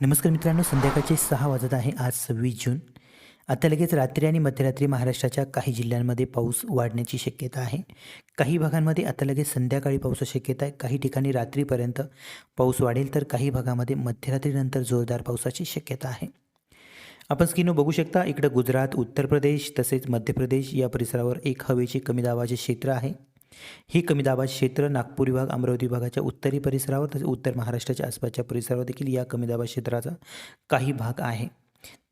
नमस्कार मित्रांनो संध्याकाळचे सहा वाजत आहे आज सव्वीस जून. आता लगेच रात्री आणि मध्यरात्री महाराष्ट्राच्या काही जिल्ह्यांमध्ये पाऊस वाढण्याची शक्यता आहे. काही भागांमध्ये आता लगेच संध्याकाळी पावसाची शक्यता आहे. काही ठिकाणी रात्रीपर्यंत पाऊस वाढेल तर काही भागामध्ये मध्यरात्रीनंतर जोरदार पावसाची शक्यता आहे. आपण स्किनो बघू शकता इकडं गुजरात उत्तर प्रदेश तसेच मध्य प्रदेश या परिसरावर एक हवेचे कमी दाबाचे क्षेत्र आहे. हे कमी दाबाचे क्षेत्र नागपूर विभाग अमरावती विभागाच्या उत्तरी परिसरावर तसेच उत्तर महाराष्ट्राच्या आसपासच्या परिसरावर देखील या कमी दाबा क्षेत्राचा काही भाग आहे.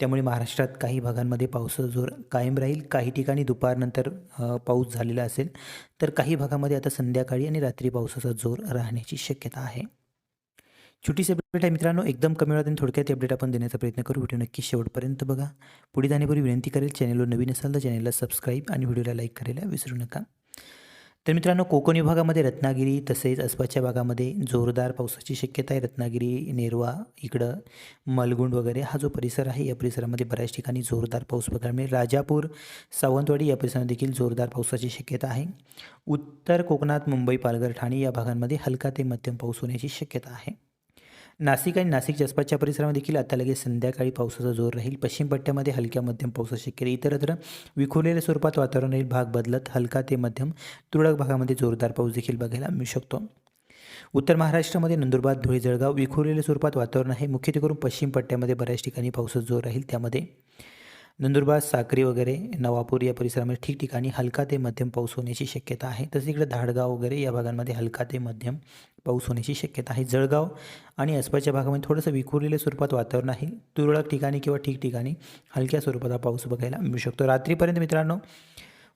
त्यामुळे महाराष्ट्रात काही भागांमध्ये पावसाचा जोर कायम राहील. काही ठिकाणी दुपारनंतर पाऊस झालेला असेल तर काही भागामध्ये आता संध्याकाळी आणि रात्री पावसाचा जोर राहण्याची शक्यता आहे. छोटीशी अपडेट आहे मित्रांनो. एकदम कमी वेळात आणि थोडक्यात अपडेट आपण देण्याचा प्रयत्न करू. व्हिडिओ नक्की शेवटपर्यंत बघा. पुढे जाण्यापूर्वी विनंती करेल चॅनलवर नवीन असाल तर चॅनलला सबस्क्राईब आणि व्हिडिओला लाईक करायला विसरू नका. तर मित्रांनो कोकण विभागामध्ये रत्नागिरी तसेच आसपासच्या भागामध्ये जोरदार पावसाची शक्यता आहे. रत्नागिरी नेरवा इकडं मलगुंड वगैरे हा जो परिसर आहे या परिसरामध्ये बऱ्याच ठिकाणी जोरदार पाऊस बघायला मिळेल. राजापूर सावंतवाडी या परिसरात देखील जोरदार पावसाची शक्यता आहे. उत्तर कोकणात मुंबई पालघर ठाणे या भागांमध्ये हलका ते मध्यम पाऊस होण्याची शक्यता आहे. नाशिक आणि नाशिक आसपासच्या परिसरामध्ये देखील आता लगेच संध्याकाळी पावसाचा जोर राहील. पश्चिम पट्ट्यामध्ये हलक्या मध्यम पावसाची शक्यता इतरत्र विखुरलेल्या स्वरूपात वातावरण राहील भाग बदलत हलका ते मध्यम तुरळक भागामध्ये जोरदार पाऊस देखील बघायला मिळू शकतो. उत्तर महाराष्ट्रामध्ये नंदुरबार धुळे जळगाव विखुरलेल्या स्वरूपात वातावरण आहे. मुख्यत्वे करून पश्चिम पट्ट्यामध्ये बऱ्याच ठिकाणी पावसाचा जोर राहील. त्यामध्ये नंदुरबार साक्री वगैरे नवापूर या परिसरामध्ये ठिकठिकाणी हलका ते मध्यम पाऊस होण्याची शक्यता आहे. तसेच इकडे धाडगाव वगैरे या भागांमध्ये हलका ते मध्यम पाऊस होण्याची शक्यता आहे. जळगाव आणि आसपासच्या भागामध्ये थोडंसं विखुरलेल्या स्वरूपात वातावरण आहे. तुरळक ठिकाणी किंवा ठिकठिकाणी हलक्या स्वरूपाचा पाऊस बघायला मिळू शकतो. रात्रीपर्यंत मित्रांनो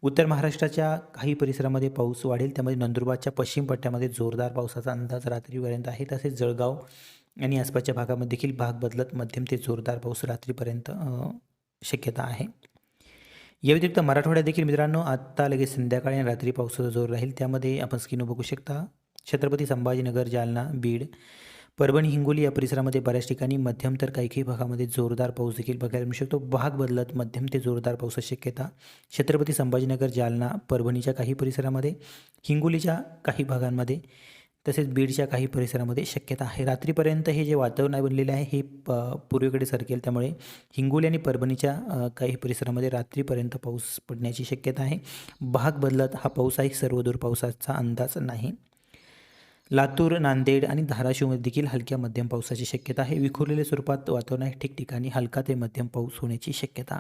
उत्तर महाराष्ट्राच्या काही परिसरामध्ये पाऊस वाढेल. त्यामध्ये नंदुरबारच्या पश्चिम पट्ट्यामध्ये जोरदार पावसाचा अंदाज रात्रीपर्यंत आहे. तसेच जळगाव आणि आसपासच्या भागामध्ये देखील भाग बदलत मध्यम ते जोरदार पाऊस रात्रीपर्यंत शक्यता आहे. या व्यतिरिक्त मराठवाड्यात देखील मित्रांनो आत्ता लगेच संध्याकाळी आणि रात्री पावसाचा जोर राहील. त्यामध्ये आपण स्किन बघू शकता छत्रपती संभाजीनगर जालना बीड परभणी हिंगोली या परिसरामध्ये बऱ्याच ठिकाणी मध्यम तर काही काही भागामध्ये जोरदार पाऊस देखील बघायला मिळू शकतो. भाग बदलत मध्यम ते जोरदार पावसाची शक्यता छत्रपती संभाजीनगर जालना परभणीच्या काही परिसरामध्ये हिंगोलीच्या काही भागांमध्ये तसेच बीडच्या काही परिसरामध्ये शक्यता आहे. रात्रीपर्यंत हे जे वातावरण आहे बनलेले आहे हे प पूर्वेकडे सरकेल. त्यामुळे हिंगोली आणि परभणीच्या काही परिसरामध्ये रात्रीपर्यंत पाऊस पडण्याची शक्यता आहे. भाग बदलत हा पाऊस आहे सर्वदूर पावसाचा अंदाज नाही. लातूर नांदेड आणि धाराशिवमध्ये देखील हलक्या मध्यम पावसाची शक्यता आहे. विखुरलेल्या स्वरूपात वातावरण आहे. ठिकठिकाणी हलका ते मध्यम पाऊस होण्याची शक्यता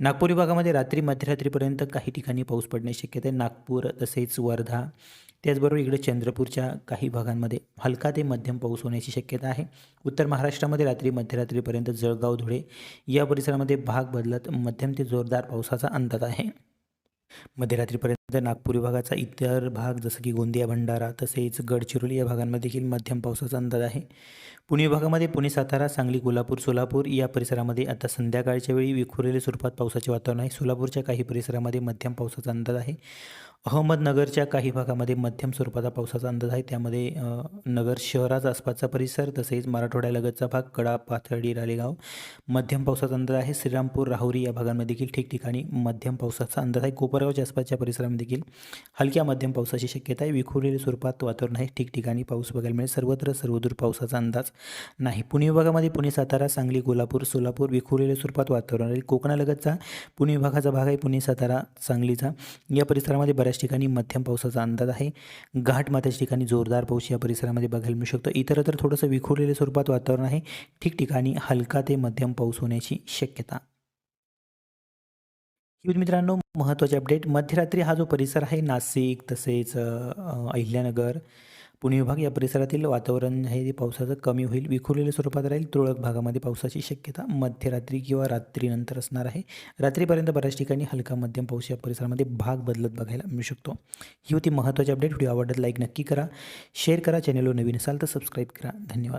नागपूर विभागामध्ये रात्री मध्यरात्रीपर्यंत काही ठिकाणी पाऊस पडण्याची शक्यता आहे. नागपूर तसेच वर्धा त्याचबरोबर इकडे चंद्रपूरच्या काही भागांमध्ये हलका ते मध्यम पाऊस होण्याची शक्यता आहे. उत्तर महाराष्ट्रामध्ये रात्री मध्यरात्रीपर्यंत जळगाव धुळे या परिसरामध्ये भाग बदलत मध्यम ते जोरदार पावसाचा अंदाज आहे. मध्यरात्रीपर्यंत नागपूर विभागाचा इतर भाग जसं की गोंदिया भंडारा तसेच गडचिरोली या भागांमध्ये देखील मध्यम पावसाचा अंदाज आहे. पुणे विभागामध्ये पुणे सातारा सांगली कोल्हापूर सोलापूर या परिसरामध्ये आता संध्याकाळच्या वेळी विखुरलेल्या स्वरूपात पावसाचे वातावरण आहे. सोलापूरच्या काही परिसरामध्ये मध्यम पावसाचा अंदाज आहे. अहमदनगरच्या काही भागामध्ये मध्यम स्वरूपाचा पावसाचा अंदाज आहे. त्यामध्ये नगर शहराचा आसपासचा परिसर तसेच मराठवाड्यालगतचा भाग कडा पाथर्डी रालेगाव मध्यम पावसाचा अंदाज आहे. श्रीरामपूर राहुरी या भागांमध्ये देखील ठिकठिकाणी मध्यम पावसाचा अंदाज आहे. कोपरगावच्या आसपासच्या परिसरामध्ये देखील हलक्या मध्यम पावसाची शक्यता आहे. विखुरलेल्या स्वरूपात वातावरण आहे. ठिकठिकाणी पाऊस बघायला मिळेल. सर्वत्र सर्वदूर पावसाचा अंदाज नाही. पुणे विभागामध्ये पुणे सातारा सांगली कोल्हापूर सोलापूर विखुरलेल्या स्वरूपात वातावरण राहील कोकणालगतचा पुणे विभागाचा भाग आहे. पुणे सातारा सांगलीचा या परिसरामध्ये बऱ्याच ठिकाणी मध्यम पावसाचा अंदाज आहे. घाटमाथ्याच्या ठिकाणी जोरदार पाऊस या परिसरामध्ये बघायला मिळू शकतो. इतरत्र थोडंसं विखुरलेल्या स्वरूपात वातावरण आहे. ठिकठिकाणी हलका ते मध्यम पाऊस होण्याची शक्यता ही मित्रांनो महत्त्वाचे अपडेट मध्यरात्री हा जो परिसर आहे नाशिक तसेच अहिल्यानगर पुणे विभाग या परिसरातील वातावरण हे ते पावसाचं कमी होईल. विखुरलेल्या स्वरूपात राहील. तुरळक भागामध्ये पावसाची शक्यता मध्यरात्री किंवा रात्रीनंतर असणार आहे. रात्रीपर्यंत बऱ्याच ठिकाणी हलका मध्यम पाऊस या परिसरामध्ये भाग बदलत बघायला मिळू शकतो. ही होती महत्त्वाची अपडेट. व्हिडिओ आवडत लाईक नक्की करा. शेअर करा. चॅनलवर नवीन असाल तर सबस्क्राईब करा. धन्यवाद.